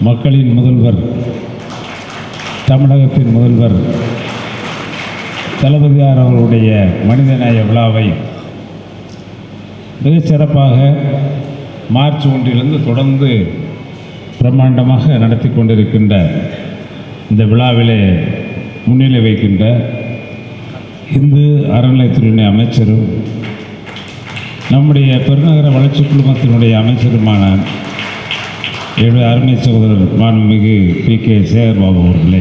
மக்களின் முதல்வர் தமிழகத்தின் முதல்வர் தளபதியார் அவர்களுடைய மனிதநேய விழாவை மிகச்சிறப்பாக மார்ச் ஒன்றிலிருந்து தொடர்ந்து பிரம்மாண்டமாக நடத்தி கொண்டிருக்கின்ற இந்த விழாவிலே முன்னிலை வைக்கின்ற இந்து அறநிலையத்துறை அமைச்சரும் நம்முடைய பெருநகர வளர்ச்சி குழுமத்தினுடைய அமைச்சருமான என்னுடைய அருமை சகோதரர் மாண்புமிகு பி கே சேகர்பாபு அவர்களே.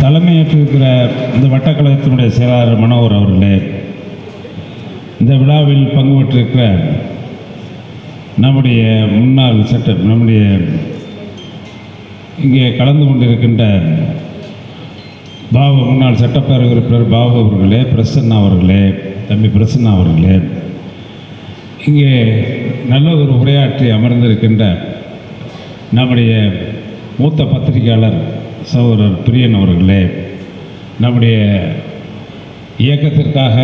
தலைமையேற்றிருக்கிற இந்த வட்டக்கழகத்தினுடைய செயலாளர் மனோகர் அவர்களே இந்த விழாவில் பங்கு பெற்றிருக்கிற நம்முடைய முன்னாள் சட்ட நம்முடைய இங்கே கலந்து கொண்டிருக்கின்ற பாபு முன்னாள் சட்டப்பேரவை உறுப்பினர் பாபு அவர்களே பிரசன்னா அவர்களே தம்பி பிரசன்னா அவர்களே இங்கே நல்ல ஒரு உரையாற்றி அமர்ந்திருக்கின்ற நம்முடைய மூத்த பத்திரிகையாளர் சகோதரர் பிரியன் அவர்களே நம்முடைய இயக்கத்திற்காக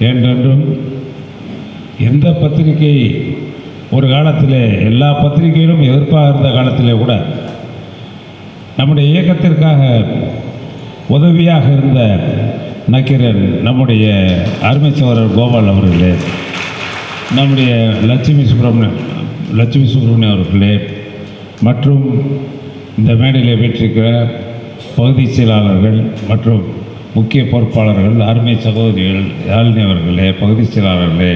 என்றென்றும் எந்த பத்திரிகை ஒரு காலத்தில் எல்லா பத்திரிகையிலும் எதிர்ப்பாக இருந்த காலத்திலே கூட நம்முடைய இயக்கத்திற்காக உதவியாக இருந்த நக்கீரன் நம்முடைய அருமை சகோதரர் கோபால் அவர்களே நம்முடைய லட்சுமி சுப்பிரமணியம் லட்சுமி சுப்பிரமணியம் அவர்களே மற்றும் இந்த மேடையில் வீற்றிருக்கிற பகுதி செயலாளர்கள் மற்றும் முக்கிய பொறுப்பாளர்கள் அருமை சகோதரிகள் யாழினி அவர்களே பகுதி செயலாளர்களே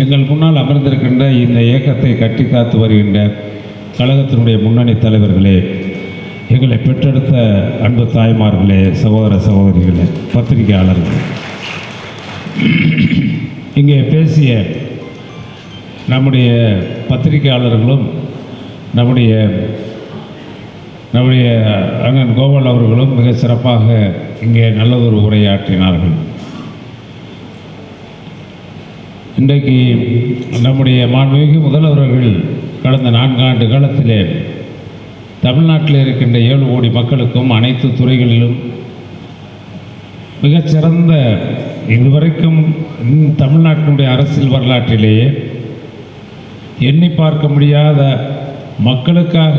எங்கள் முன்னால் அமர்ந்திருக்கின்ற இந்த இயக்கத்தை கட்டி காத்து வருகின்ற கழகத்தினுடைய முன்னணி தலைவர்களே எங்களை பெற்றெடுத்த அன்பு தாய்மார்களே சகோதர சகோதரிகளே பத்திரிகையாளர்களே. இங்கே பேசிய நம்முடைய பத்திரிகையாளர்களும் நம்முடைய நம்முடைய அண்ணன் கோபால் அவர்களும் மிக சிறப்பாக இங்கே நல்லதொரு உரையாற்றினார்கள். இன்றைக்கு நம்முடைய மாண்புமிகு முதல்வர்கள் கடந்த நான்காண்டு காலத்திலே தமிழ்நாட்டில் இருக்கின்ற ஏழு கோடி மக்களுக்கும் அனைத்து துறைகளிலும் மிகச்சிறந்த இதுவரைக்கும் தமிழ்நாட்டினுடைய அரசியல் வரலாற்றிலேயே எண்ணி பார்க்க முடியாத மக்களுக்காக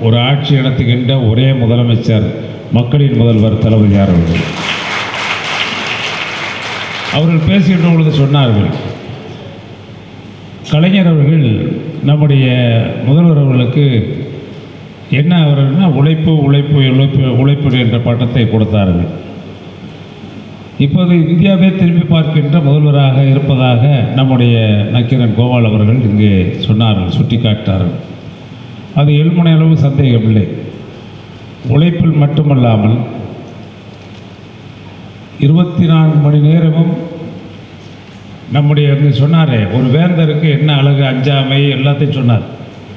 ஒரு ஆட்சி நடத்துகின்ற ஒரே முதலமைச்சர் மக்களின் முதல்வர் தளபதியார் அவர்கள்? அவர்கள் பேசுகின்ற பொழுது சொன்னார்கள் கலைஞர் அவர்கள் நம்முடைய முதல்வர் அவர்களுக்கு என்ன அவர்கள்னா உழைப்பு உழைப்பு உழைப்பு உழைப்பு என்ற பட்டத்தை கொடுத்தார்கள். இப்போது இந்தியாவே திரும்பி பார்க்கின்ற முதல்வராக இருப்பதாக நம்முடைய நக்கீரன் கோபால் அவர்கள் இங்கே சொன்னார்கள் சுட்டிக்காட்டார்கள் அது எழுமனை அளவு சந்தேகமில்லை. உழைப்பில் மட்டுமல்லாமல் இருபத்தி நான்கு மணி நேரமும் நம்முடைய இங்கே சொன்னாரே ஒரு வேந்தருக்கு என்ன அழகு அஞ்சாமை எல்லாத்தையும் சொன்னார்.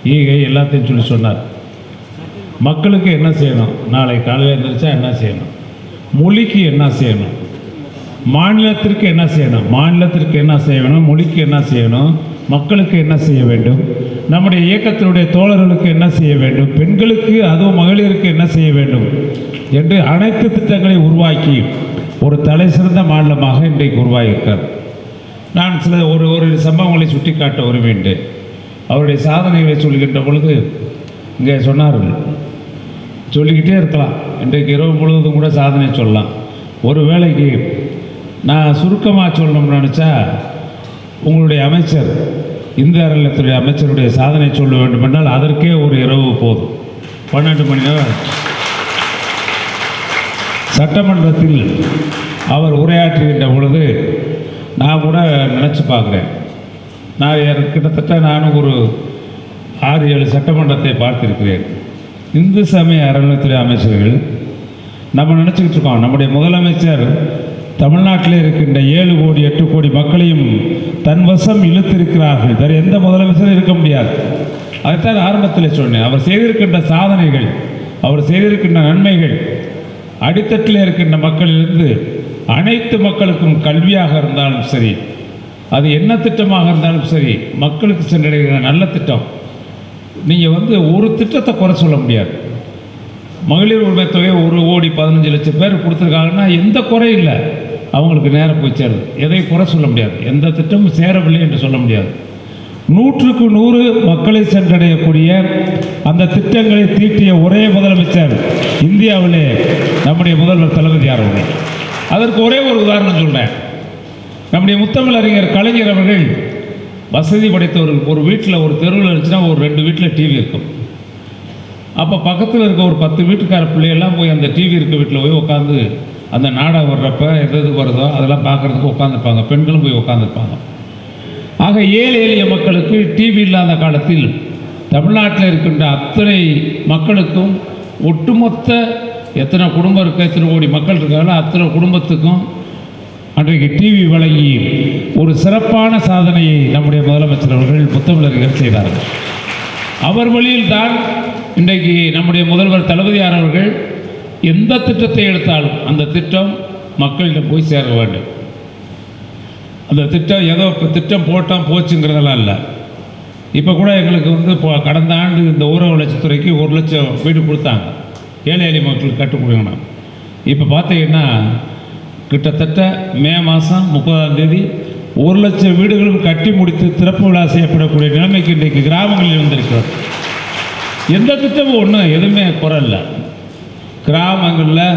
ஈகை எல்லாத்தையும் சொல்லி சொன்னார். மக்களுக்கு என்ன செய்யணும்? நாளை காலையில் எழுந்திரிச்சா என்ன செய்யணும்? மொழிக்கு என்ன செய்யணும்? மாநிலத்திற்கு என்ன செய்யணும்? மாநிலத்திற்கு என்ன செய்யணும் மொழிக்கு என்ன செய்யணும் மக்களுக்கு என்ன செய்ய வேண்டும்? நம்முடைய இயக்கத்தினுடைய தோழர்களுக்கு என்ன செய்ய வேண்டும்? பெண்களுக்கு அதுவும் மகளிருக்கு என்ன செய்ய வேண்டும்? என்று அனைத்து திட்டங்களை உருவாக்கி ஒரு தலை சிறந்த மாநிலமாக இன்றைக்கு உருவாகியிருக்கார் நான் சில ஒரு ஒரு சம்பவங்களை சுட்டி காட்ட விரும்புகின்றேன். அவருடைய சாதனைகளை சொல்கின்ற பொழுது இங்கே சொன்னார்கள். சொல்லிக்கிட்டே இருக்கலாம். இன்றைக்கு இரவு முழுவதும் கூட சாதனை சொல்லலாம். ஒரு வேளைக்கு நான் சுருக்கமாக சொல்லணும்னு நினச்சா உங்களுடைய அமைச்சர் இந்து அறநிலையத்துறை அமைச்சருடைய சாதனை சொல்ல வேண்டுமென்றால் அதற்கே ஒரு இரவு போதும். பன்னெண்டு மணி நேரம் சட்டமன்றத்தில் அவர் உரையாற்றுகின்ற பொழுது நான் கூட நினச்சி பார்க்குறேன். நான் கிட்டத்தட்ட நானும் ஒரு ஆறு ஏழு சட்டமன்றத்தை பார்த்திருக்கிறேன். இந்து சமய அறநிலையத்துறை அமைச்சர்கள் நம்ம நினச்சிக்கிட்டு இருக்கோம். நம்முடைய முதலமைச்சர் தமிழ்நாட்டில் இருக்கின்ற ஏழு கோடி எட்டு கோடி மக்களையும் தன் வசம் இழுத்திருக்கிறார்கள். வேறு எந்த முதலமைச்சரும் இருக்க முடியாது. அதைத்தான் ஆரம்பத்தில் சொன்னேன். அவர் செய்திருக்கின்ற சாதனைகள் அவர் செய்திருக்கின்ற நன்மைகள் அடித்தட்டில் இருக்கின்ற மக்களிலிருந்து அனைத்து மக்களுக்கும் கல்வியாக இருந்தாலும் சரி அது என்ன திட்டமாக இருந்தாலும் சரி மக்களுக்கு சென்றடைகிற நல்ல திட்டம். நீங்கள் வந்து ஒரு திட்டத்தை குறை சொல்ல முடியாது. மகளிர் உரிமை தொகை ஒரு கோடி பதினஞ்சு லட்சம் பேர் கொடுத்துருக்காங்கன்னா எந்த குறையும் இல்லை. அவங்களுக்கு நேரம் போய் சேருது. எதையும் குறை சொல்ல முடியாது. எந்த திட்டமும் சேரவில்லை என்று சொல்ல முடியாது. நூற்றுக்கு நூறு மக்களை சென்றடையக்கூடிய அந்த திட்டங்களை தீட்டிய ஒரே முதலமைச்சர் இந்தியாவிலே நம்முடைய முதல்வர் தளபதி அவர்கள்? அதற்கு ஒரே ஒரு உதாரணம் சொல்கிறேன் நம்முடைய முத்தமிழறிஞர் கலைஞர் அவர்கள் வசதி படைத்தவர்கள். ஒரு வீட்டில் ஒரு தெருவில் இருந்துச்சுன்னா ஒரு ரெண்டு வீட்டில் டிவி இருக்கும். அப்போ பக்கத்தில் இருக்க ஒரு பத்து வீட்டுக்கார பிள்ளையெல்லாம் போய் அந்த டிவி இருக்க வீட்டில் போய் உட்காந்து அந்த நாடகம் வர்றப்ப எது எது வருதோ அதெல்லாம் பார்க்குறதுக்கு உட்காந்துருப்பாங்க பெண்களும் போய் உட்காந்துருப்பாங்க ஆக ஏழை எளிய மக்களுக்கு டிவி இல்லாத காலத்தில் தமிழ்நாட்டில் இருக்கின்ற அத்தனை மக்களுக்கும் ஒட்டுமொத்த எத்தனை குடும்பம் இருக்க எத்தனை கோடி மக்கள் இருக்காங்களோ அத்தனை குடும்பத்துக்கும் அன்றைக்கு டிவி வழங்கி ஒரு சிறப்பான சாதனையை நம்முடைய முதலமைச்சர் அவர்கள் புத்தமிழர்கள் செய்தார்கள். அவர் வழியில் தான் இன்றைக்கு நம்முடைய முதல்வர் தளபதியார் அவர்கள் எந்த திட்டத்தை எடுத்தாலும் அந்த திட்டம் மக்களிடம் போய் சேர வேண்டும். அந்த திட்டம் ஏதோ இப்போ திட்டம் போட்டால் போச்சுங்கிறதெல்லாம் இல்லை. இப்போ கூட எங்களுக்கு வந்து இப்போ கடந்த ஆண்டு இந்த ஊரக வளர்ச்சித்துறைக்கு ஒரு லட்சம் வீடு கொடுத்தாங்க. ஏழை எளிய மக்களுக்கு கட்டு கொடுக்கணும். இப்போ பார்த்தீங்கன்னா கிட்டத்தட்ட மே மாதம் முப்பதாம் தேதி ஒரு லட்சம் வீடுகளும் கட்டி முடித்து திறப்பு விழா செய்யப்படக்கூடிய நிலைமைக்கு இன்றைக்கு கிராமங்களில் வந்திருக்கிறோம். எந்த திட்டமும் ஒன்றும் எதுவுமே குறை இல்லை கிராமங்களில்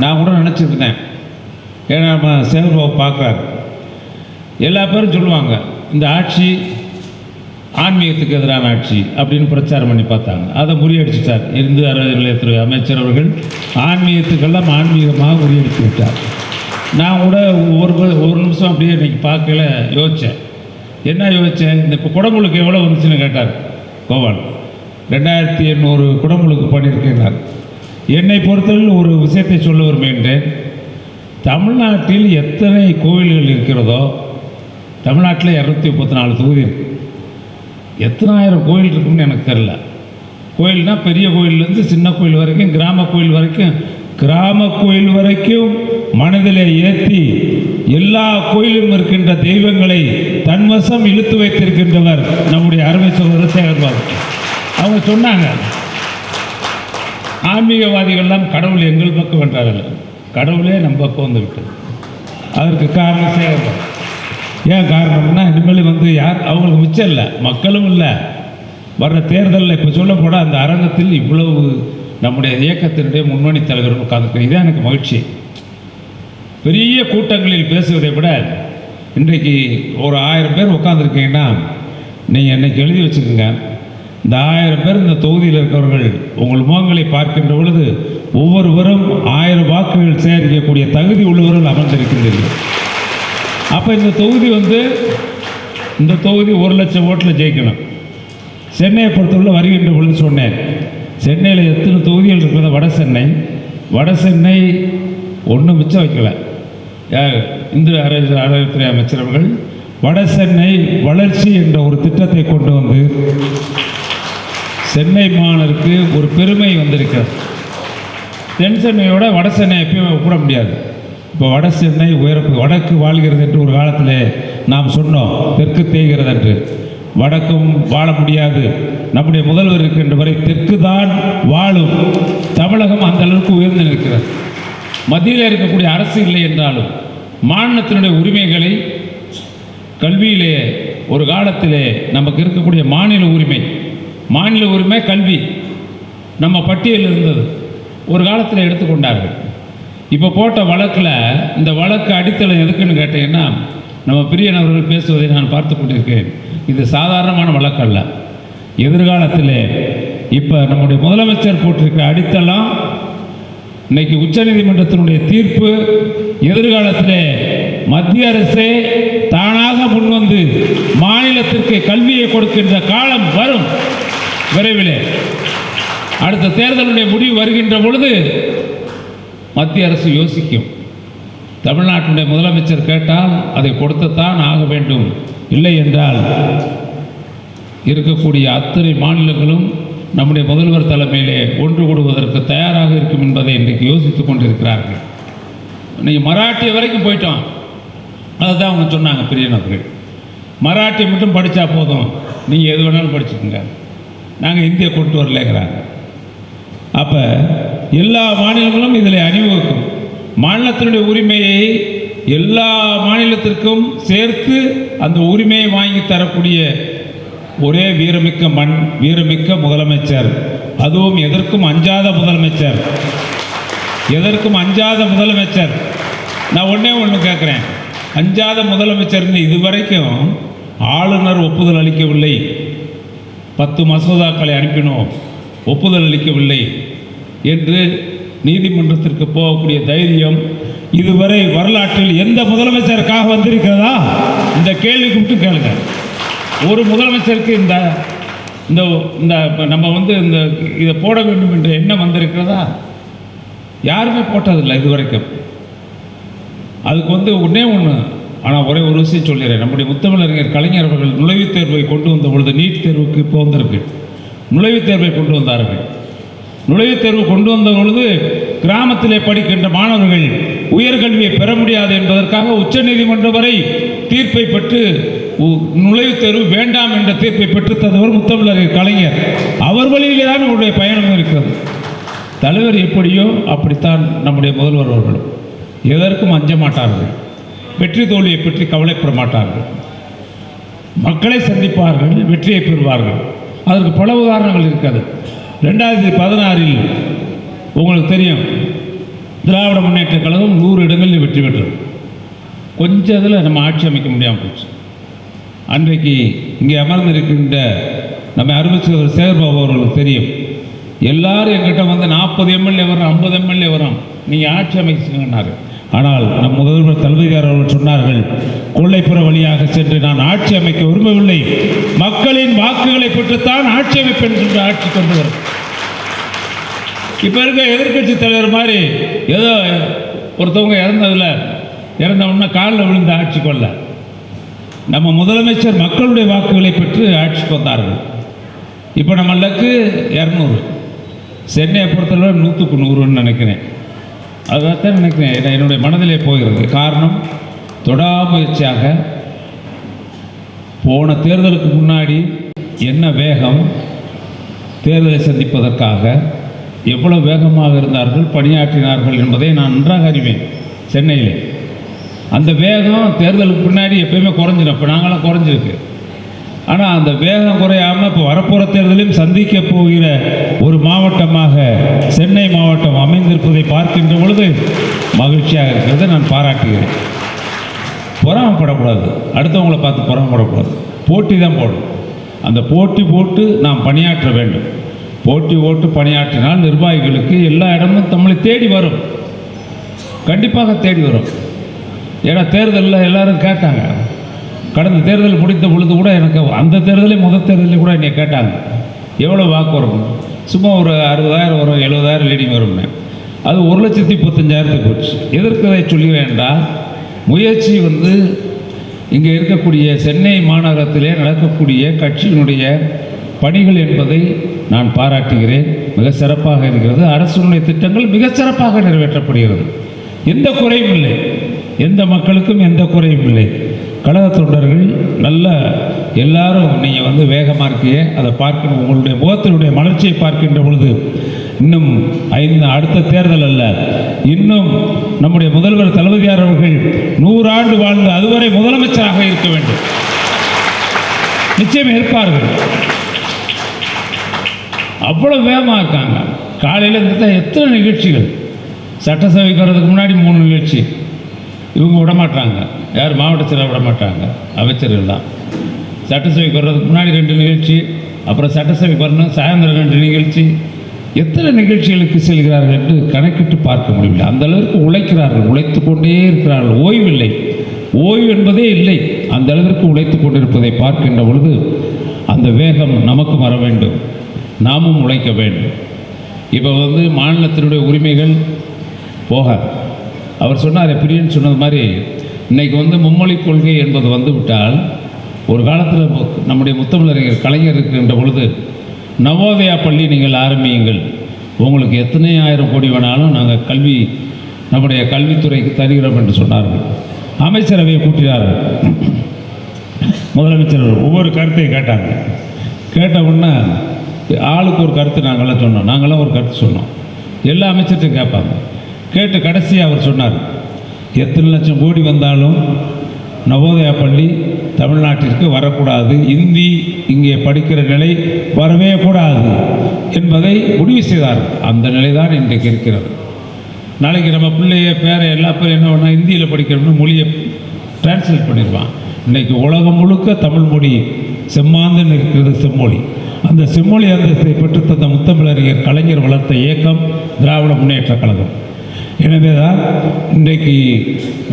நான் கூட நினச்சிருந்தேன். ஏன்னா நம்ம சேகர்பாபு பார்க்குறாரு எல்லா பேரும் சொல்லுவாங்க இந்த ஆட்சி ஆன்மீகத்துக்கு எதிரான ஆட்சி அப்படின்னு பிரச்சாரம் பண்ணி பார்த்தாங்க. அதை முறியடிச்சிட்டார் இந்து அறநிலையத்துறை அமைச்சர் அவர்கள் ஆன்மீகத்துக்கெல்லாம் ஆன்மீகமாக முறியடித்து விட்டார். நான் கூட ஒரு ஒரு நிமிஷம் அப்படியே இன்னைக்கு பார்க்கல யோசித்தேன் என்ன யோசித்தேன் இந்த இப்போ குடமுழுக்கு எவ்வளோ வந்துச்சுன்னு கேட்டார் கோபால் ரெண்டாயிரத்தி எண்ணூறு குடமுழுக்கு பண்ணியிருக்கிறார். என்னை பொறுத்தவரையில் ஒரு விஷயத்தை சொல்ல விரும்புகின்றேன். தமிழ்நாட்டில் எத்தனை கோவில்கள் இருக்கிறதோ தமிழ்நாட்டில் இரநூத்தி முப்பத்தி நாலு தொகுதி எத்தனாயிரம் கோயில் இருக்குன்னு எனக்கு தெரில கோயில்னா பெரிய கோயிலேருந்து சின்ன கோயில் வரைக்கும் கிராம கோயில் வரைக்கும் கிராம கோயில் வரைக்கும் மனதிலே ஏற்றி எல்லா கோயிலும் இருக்கின்ற தெய்வங்களை தன்வசம் இழுத்து வைத்திருக்கின்றவர் நம்முடைய அருமை சகோதரர் சேகர்பாபு அவங்க சொன்னாங்க ஆன்மீகவாதிகள்லாம் கடவுள் எங்கள் பக்கம் வென்றார்கள் கடவுளே நம் பக்கம் வந்து விட்டது அதற்கு காரணம் சேவை ஏன் காரணம்னா இனிமேல் வந்து யார் அவங்களுக்கு மிச்சம் இல்லை மக்களும் இல்லை. வர்ற தேர்தலில் இப்போ சொல்லப்போட அந்த அரங்கத்தில் இவ்வளவு நம்முடைய இயக்கத்தினுடைய முன்னணி தலைவர் உட்காந்துருக்கு இதுதான் எனக்கு மகிழ்ச்சி. பெரிய கூட்டங்களில் பேசுவதை விட இன்றைக்கு ஒரு ஆயிரம் பேர் உட்காந்துருக்கீங்கன்னா நீங்கள் என்னைக்கு எழுதி வச்சுக்கோங்க. இந்த ஆயிரம் பேர் இந்த தொகுதியில் இருக்கிறவர்கள் உங்கள் முகங்களை பார்க்கின்ற பொழுது ஒவ்வொருவரும் ஆயிரம் வாக்குகள் சேகரிக்கக்கூடிய தகுதி உள்ளவர்கள் அமர்ந்திருக்கின்றீர்கள். அப்போ இந்த தொகுதி வந்து இந்த தொகுதி ஒரு லட்சம் ஓட்டில் ஜெயிக்கணும். சென்னையை பொறுத்தவரை வருகின்ற பொழுது சொன்னேன் சென்னையில் எத்தனை தொகுதிகள் இருக்கிறது? வட சென்னை. வட சென்னை ஒன்றும் மிச்சம் வைக்கலை. யார் இந்து அறநிலை அறநிலைத்துறை அமைச்சர் அவர்கள் வட சென்னை வளர்ச்சி என்ற ஒரு திட்டத்தை கொண்டு வந்து சென்னை மாநகருக்கு ஒரு பெருமை வந்திருக்கிறது. தென் சென்னையோட வட சென்னை எப்பயும் ஒப்பிட முடியாது. இப்போ வட சென்னை உயரப்பு வடக்கு வாழ்கிறது என்று ஒரு காலத்தில் நாம் சொன்னோம் தெற்கு தேய்கிறது என்று வடக்கும் வாழ முடியாது. நம்முடைய முதல்வர் இருக்கின்ற வரை தெற்கு தான் வாழும். தமிழகம் அந்த அளவுக்கு உயர்ந்து நிற்கிறது. மத்தியில் இருக்கக்கூடிய அரசு இல்லை என்றாலும் மாநிலத்தினுடைய உரிமைகளை கல்வியிலே ஒரு காலத்திலே நமக்கு இருக்கக்கூடிய மாநில உரிமை மாநில உரிமை கல்வி நம்ம பட்டியலில் இருந்தது. ஒரு காலத்தில் எடுத்துக்கொண்டார்கள். இப்போ போட்ட வழக்கில் இந்த வழக்கு அடித்தளம் எதுக்குன்னு கேட்டீங்கன்னா நம்ம பிரியனவர்கள் பேசுவதை நான் பார்த்து கொண்டிருக்கேன் இது சாதாரணமான வழக்கல்ல. எதிர்காலத்தில் இப்போ நம்முடைய முதலமைச்சர் போட்டிருக்கிற அடித்தளம் இன்னைக்கு உச்சநீதிமன்றத்தினுடைய தீர்ப்பு எதிர்காலத்தில் மத்திய அரசே தானாக முன்வந்து மாநிலத்திற்கு கல்வியை கொடுக்கின்ற காலம் வரும். விரைவிலே அடுத்த தேர்தலுடைய முடிவு வருகின்ற பொழுது மத்திய அரசு யோசிக்கும். தமிழ்நாட்டினுடைய முதலமைச்சர் கேட்டால் அதை கொடுத்துத்தான் ஆக வேண்டும். இல்லை என்றால் இருக்கக்கூடிய அத்தனை மாநிலங்களும் நம்முடைய முதல்வர் தலைமையிலே ஒன்று கூடுவதற்கு தயாராக இருக்கும் என்பதை இன்றைக்கு யோசித்துக் கொண்டிருக்கிறார்கள். இன்னைக்கு மராட்டிய வரைக்கும் போயிட்டோம். அதுதான் அவங்க சொன்னாங்க பிரியன் அவர்கள் மராட்டி மட்டும் படித்தா போதும். நீங்கள் எது வேணாலும் படிச்சுக்கோங்க. நாங்கள் இந்தியை கொண்டு வரலங்கிறாங்க. அப்போ எல்லா மாநிலங்களும் இதில் அணிவகுக்கும். மாநிலத்தினுடைய உரிமையை எல்லா மாநிலத்திற்கும் சேர்த்து அந்த உரிமையை வாங்கி தரக்கூடிய ஒரே வீரமிக்க மண் வீரமிக்க முதலமைச்சர். அதுவும் எதற்கும் அஞ்சாத முதலமைச்சர். எதற்கும் அஞ்சாத முதலமைச்சர். நான் ஒன்றே ஒன்று கேட்குறேன் அஞ்சாத முதலமைச்சர்னு இதுவரைக்கும் ஆளுநர் ஒப்புதல் அளிக்கவில்லை. பத்து மசோதாக்களை அனுப்பினோம். ஒப்புதல் அளிக்கவில்லை என்று நீதிமன்றத்திற்கு போகக்கூடிய தைரியம் இதுவரை வரலாற்றில் எந்த முதலமைச்சருக்காக வந்திருக்கிறதா? இந்த கேள்வி மட்டும் கேளுங்க. ஒரு முதலமைச்சருக்கு இந்த இந்த இந்த நம்ம வந்து இந்த இதை போட வேண்டும் என்ற எண்ணம் வந்திருக்கிறதா? யாருமே போட்டதில்லை இது வரைக்கும் அதுக்கு வந்து ஒன்றே ஒன்று ஆனால் ஒரே ஒரு விஷயம் சொல்லிடுறேன். நம்முடைய முத்தமிழறிஞர் கலைஞர் அவர்கள் நுழைவுத் தேர்வை கொண்டு வந்த பொழுது நீட் தேர்வுக்கு இப்போ வந்திருக்கு நுழைவுத் தேர்வை கொண்டு வந்தார்கள். நுழைவுத் தேர்வு கொண்டு வந்த பொழுது கிராமத்திலே படிக்கின்ற மாணவர்கள் உயர்கல்வியை பெற முடியாது என்பதற்காக உச்சநீதிமன்றம் வரை தீர்ப்பை பெற்று உ- நுழைவுத் தேர்வு வேண்டாம் என்ற தீர்ப்பை பெற்று தந்தவர் முத்தமிழறிஞர் கலைஞர். அவர் வழியிலே தான் உங்களுடைய பயணம் இருக்கிறது. தலைவர் எப்படியோ அப்படித்தான் நம்முடைய முதல்வர் அவர்களும். எதற்கும் அஞ்ச மாட்டார்கள். வெற்றி தோல்வியை பற்றி கவலைப்பட மாட்டார்கள். மக்களை சந்திப்பார்கள் வெற்றியை பெறுவார்கள். அதற்கு பல உதாரணங்கள் இருக்கிறது. ரெண்டாயிரத்தி பதினாறில் உங்களுக்கு தெரியும் திராவிட முன்னேற்ற கழகம் நூறு இடங்களில் வெற்றி பெற்றது. கொஞ்சம் இதில் நம்ம ஆட்சி அமைக்க முடியாமல் போச்சு. அன்றைக்கு இங்கே அமர்ந்திருக்கின்ற நம்ம அருமைச்சர் சேகர்பாபு அவர்களுக்கு தெரியும். எல்லாரும் எங்கிட்ட வந்து நாற்பது எம்எல்ஏ வரும் ஐம்பது எம்எல்ஏ வரும் நீங்கள் ஆட்சி அமைச்சுங்கன்னாரு ஆனால் நம் முதல்வர் தளபதியார் அவர்கள் சொன்னார்கள் கொள்ளைப்புற வழியாக சென்று நான் ஆட்சி அமைக்க விரும்பவில்லை. மக்களின் வாக்குகளை பெற்றுத்தான் ஆட்சி அமைப்பேன் என்று ஆட்சி கொண்டு வரும். இப்போ இருக்க எதிர்க்கட்சி தலைவர் மாதிரி ஏதோ ஒருத்தவங்க இறந்ததுல இறந்த உடனே காலில் விழுந்த ஆட்சி கொள்ள. நம்ம முதலமைச்சர் மக்களுடைய வாக்குகளை பெற்று ஆட்சி கொண்டார்கள். இப்போ நம்ம இரநூறு சென்னையை பொறுத்தளவு நூற்றுக்கு நூறுன்னு நினைக்கிறேன். அதைத்தான் நினைக்கிறேன். என்னுடைய மனதிலே போகிறது. காரணம் தொடாமுயற்சியாக போன தேர்தலுக்கு முன்னாடி என்ன வேகம் தேர்தலை சந்திப்பதற்காக எவ்வளவு வேகமாக இருந்தார்கள் பணியாற்றினார்கள் என்பதை நான் நன்றாக அறிவேன் சென்னையிலே. அந்த வேகம் தேர்தலுக்கு முன்னாடி எப்பயுமே குறைஞ்சிடும் இப்போ நாங்களாம் குறைஞ்சிருக்கு. ஆனால் அந்த வேகம் குறையாமல் இப்போ வரப்போகிற தேர்தலையும் சந்திக்க போகிற ஒரு மாவட்டமாக சென்னை மாவட்டம் அமைந்திருப்பதை பார்க்கின்ற பொழுது மகிழ்ச்சியாக இருக்கிறதை. நான் பாராட்டுகிறேன். பொறாமப்படக்கூடாது. அடுத்தவங்கள பார்த்து பொறாமப்படக்கூடாது. போட்டி தான் போடணும். அந்த போட்டி போட்டு நாம் பணியாற்ற வேண்டும். போட்டி போட்டு பணியாற்றினால் நிர்வாகிகளுக்கு எல்லா இடமும் நம்மளை தேடி வரும். கண்டிப்பாக தேடி வரும். ஏன்னா தேர்தலில் எல்லாரும் கேட்டாங்க. கடந்த தேர்தல் முடித்த பொழுது கூட எனக்கு அந்த தேர்தலே முதல் தேர்தலில் கூட என்னை கேட்டாங்க. எவ்வளோ வாக்கு வரும்? சும்மா ஒரு அறுபதாயிரம் வரும் எழுபதாயிரம் லீடிங் வரும்னு அது ஒரு லட்சத்தி முப்பத்தஞ்சாயிரத்துக்கு போச்சு. எதற்கு அதை சொல்கிறேன் என்றால் முயற்சி வந்து இங்கே இருக்கக்கூடிய சென்னை மாநகரத்திலே நடக்கக்கூடிய கட்சியினுடைய பணிகள் என்பதை நான் பாராட்டுகிறேன். மிக சிறப்பாக இருக்கிறது. அரசுடைய திட்டங்கள் மிக சிறப்பாக நிறைவேற்றப்படுகிறது. எந்த குறையும் இல்லை. எந்த மக்களுக்கும் எந்த குறையும் இல்லை. கழக தொண்டர்கள் நல்ல எல்லாரும் நீங்கள் வந்து வேகமாக இருக்கீங்க. அதை பார்க்கணும். உங்களுடைய முகத்தினுடைய மலர்ச்சியை பார்க்கின்ற பொழுது இன்னும் ஐந்து அடுத்த தேர்தல் அல்ல. இன்னும் நம்முடைய முதல்வர் தளபதியார் அவர்கள் நூறாண்டு வாழ்ந்து அதுவரை முதலமைச்சராக இருக்க வேண்டும். நிச்சயம் இருப்பார்கள். அவ்வளோ வேகமாக இருக்காங்க. காலையில் எத்தனை நிகழ்ச்சிகள்? சட்டசபைக்கு வர்றதுக்கு முன்னாடி மூணு நிகழ்ச்சி. இவங்க விட மாட்டாங்க யார் மாவட்ட செயலர் விட மாட்டாங்க தான் சட்டசபைக்கு வர்றதுக்கு முன்னாடி ரெண்டு நிகழ்ச்சி அப்புறம் சட்டசபைக்கு வரணும் சாயந்தரம் ரெண்டு நிகழ்ச்சி. எத்தனை நிகழ்ச்சிகளுக்கு செல்கிறார்கள் என்று கணக்கிட்டு பார்க்க முடியவில்லை. அந்த அளவிற்கு உழைக்கிறார்கள் உழைத்து கொண்டே இருக்கிறார்கள். ஓய்வில்லை. ஓய்வு என்பதே இல்லை. அந்த அளவிற்கு உழைத்து கொண்டிருப்பதை பார்க்கின்ற பொழுது அந்த வேகம் நமக்கும் வர வேண்டும். நாமும் உழைக்க வேண்டும். இப்போ வந்து மாநிலத்தினுடைய உரிமைகள் போகாது. அவர் சொன்னார் பிரியன் சொன்னது மாதிரி இன்றைக்கி வந்து மும்மொழி கொள்கை என்பது வந்துவிட்டால் ஒரு காலத்தில் நம்முடைய முத்தமிழறிஞர் கலைஞர் இருக்கின்ற பொழுது நவோதயா பள்ளி நீங்கள் ஆரம்பியுங்கள். உங்களுக்கு எத்தனை ஆயிரம் கோடி வேணாலும் நாங்கள் கல்வி நம்முடைய கல்வித்துறைக்கு தருகிறோம் என்று சொன்னார்கள். அமைச்சரவையை கூட்டினார்கள். முதலமைச்சர் ஒவ்வொரு கருத்தையும் கேட்டாங்க. கேட்ட உடனே ஆளுக்கு ஒரு கருத்து நாங்களாம் சொன்னோம். நாங்களாம் ஒரு கருத்து சொன்னோம். எல்லா அமைச்சர்கிட்டையும் கேட்பாங்க. கேட்டு கடைசியாக அவர் சொன்னார் எத்தனை லட்சம் கோடி வந்தாலும் நவோதயா பள்ளி தமிழ்நாட்டிற்கு வரக்கூடாது. இந்தி இங்கே படிக்கிற நிலை வரவே கூடாது என்பதை முடிவு செய்தார். அந்த நிலை தான் இன்றைக்கு இருக்கிறது. நாளைக்கு நம்ம பிள்ளைய பேரை எல்லா பேரும் என்ன பண்ணால் ஹிந்தியில் படிக்கிறோம்னு மொழியை டிரான்ஸ்லேட் பண்ணிடுவான். இன்றைக்கி உலகம் முழுக்க தமிழ் மொழி செம்மாந்து இருக்கிறது செம்மொழி. அந்த செம்மொழி அந்தஸ்தை பெற்று தந்த முத்தமிழறிஞர் கலைஞர் வளர்த்த இயக்கம் திராவிட முன்னேற்ற கழகம். எனவே தான் இன்றைக்கு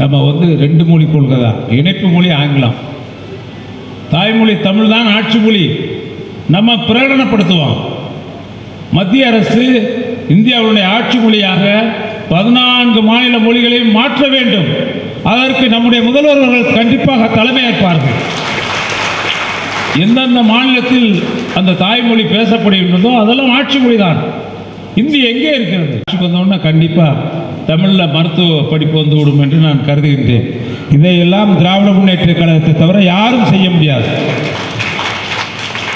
நம்ம வந்து ரெண்டு மொழி கொள்கை தான் இணைப்பு மொழி ஆங்கிலம். தாய்மொழி தமிழ் தான் ஆட்சி மொழி. நம்ம பிரகடனப்படுத்துவோம். மத்திய அரசு இந்தியாவுடைய ஆட்சி மொழியாக பதினான்கு மாநில மொழிகளையும் மாற்ற வேண்டும். அதற்கு நம்முடைய முதல்வர்கள் கண்டிப்பாக தலைமையேற்பார்கள். எந்தெந்த மாநிலத்தில் அந்த தாய்மொழி பேசப்படுகின்றதோ அதெல்லாம் ஆட்சி மொழி தான் இந்தி எங்கே இருக்கிறது? ஆட்சிக்கு வந்தோன்னா கண்டிப்பாக தமிழில் மருத்துவ படிப்பு வந்து விடும் என்று நான் கருதுகின்றேன். இதையெல்லாம் திராவிட முன்னேற்ற கழகத்தை தவிர யாரும் செய்ய முடியாது.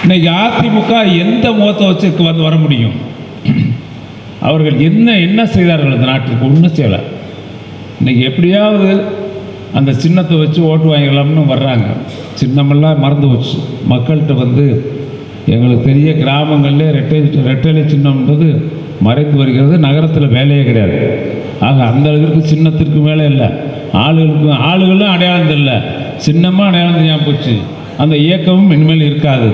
இன்னைக்கு அதிமுக எந்த முகத்தை வச்சு வந்து வர முடியும்? அவர்கள் என்ன என்ன செய்தார்கள் இந்த நாட்டிற்கு ஒன்றும் செய்யலை. இன்னைக்கு எப்படியாவது அந்த சின்னத்தை வச்சு ஓட்டு வாங்கிடலாம்னு வர்றாங்க. சின்னமெல்லாம் மறந்து போச்சு. மக்கள்கிட்ட வந்து எங்களுக்கு தெரிய கிராமங்களில் ரெட்டை ரெட்டலை சின்னம்ன்றது மறைந்து வருகிறது. நகரத்தில் வேலையே கிடையாது. ஆக அந்த அளவிற்கு சின்னத்திற்கு மேலே இல்லை. ஆளுகளுக்கு ஆளுகளும் அடையாளம் தெரியல. சின்னமாக அடையாளம் தெரியாமல் போச்சு. அந்த இயக்கமும் இனிமேல் இருக்காது.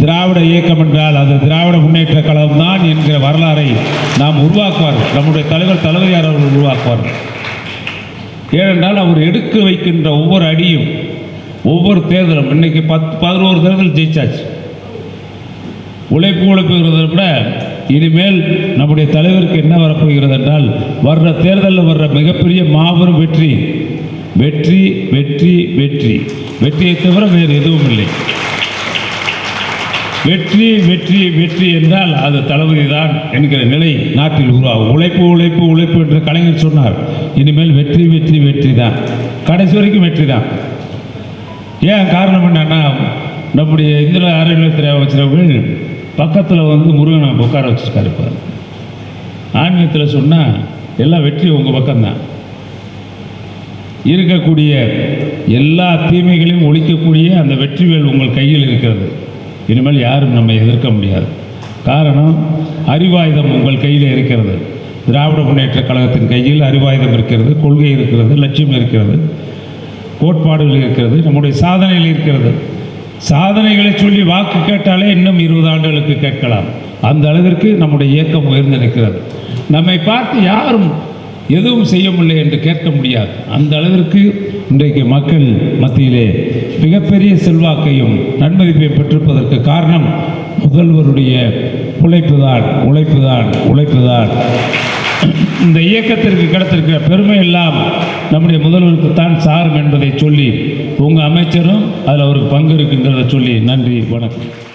திராவிட இயக்கம் என்றால் அது திராவிட முன்னேற்ற கழகம் தான் என்கிற வரலாறை நாம் உருவாக்குவார். நம்முடைய தலைவர் தளபதியார் அவர்கள் உருவாக்குவார். ஏனென்றால் அவர் எடுக்க வைக்கின்ற ஒவ்வொரு அடியும் ஒவ்வொரு தேர்தலும் இன்னைக்கு பத்து பதினோரு தேர்தல் ஜெயிச்சாச்சு. உழைப்பு உழைப்புங்கிறத விட இனிமேல் நம்முடைய தலைவருக்கு என்ன வரப்போகிறது என்றால் வர்ற தேர்தலில் வர்ற மிகப்பெரிய மாபெரும் வெற்றி. வெற்றி வெற்றி வெற்றி. வெற்றியை தவிர வேறு எதுவும் இல்லை. வெற்றி வெற்றி வெற்றி என்றால் அது தளபதி தான் என்கிற நிலை நாட்டில் உருவாகும். உழைப்பு உழைப்பு உழைப்பு என்று கலைஞர் சொன்னார். இனிமேல் வெற்றி வெற்றி வெற்றி தான் கடைசி வரைக்கும் வெற்றி தான் ஏன் காரணம் என்னன்னா நம்முடைய இந்திர ஆரோக்கியத்துறை அமைச்சரவர்கள் பக்கத்தில் வந்து முருகனை உட்கார வச்சுருக்காரு இப்போ ஆன்மீகத்தில் சொன்னால் எல்லாம் வெற்றி உங்கள் பக்கம்தான். இருக்கக்கூடிய எல்லா தீமைகளையும் ஒழிக்கக்கூடிய அந்த வெற்றிவேல் உங்கள் கையில் இருக்கிறது. இனிமேல் யாரும் நம்மை எதிர்க்க முடியாது. காரணம் அறிவாயுதம் உங்கள் கையில் இருக்கிறது. திராவிட முன்னேற்ற கழகத்தின் கையில் அறிவாயுதம் இருக்கிறது கொள்கை இருக்கிறது லட்சியம் இருக்கிறது கோட்பாடுகள் இருக்கிறது நம்முடைய சாதனைகள் இருக்கிறது. சாதனைகளை சொல்லி வாக்கு கேட்டாலே இன்னும் இருபது ஆண்டுகளுக்கு கேட்கலாம். அந்த அளவிற்கு நம்முடைய இயக்கம் உயர்ந்து நிற்கிறது. நம்மை பார்த்து யாரும் எதுவும் செய்ய முடியல என்று கேட்க முடியாது. அந்த அளவிற்கு இன்றைக்கு மக்கள் மத்தியிலே மிகப்பெரிய செல்வாக்கையும் நன்மதிப்பையும் பெற்றிருப்பதற்கு காரணம் முதல்வருடைய உழைப்புதான் உழைப்புதான் உழைப்புதான். இந்த இயக்கத்திற்கு கிடைத்திருக்கிற பெருமை எல்லாம் நம்முடைய முதல்வருக்கு தான் சாரும் என்பதை சொல்லி உங்கள் அமைச்சரும் அதில் அவருக்கு பங்கு இருக்குங்கிறத சொல்லி நன்றி வணக்கம்.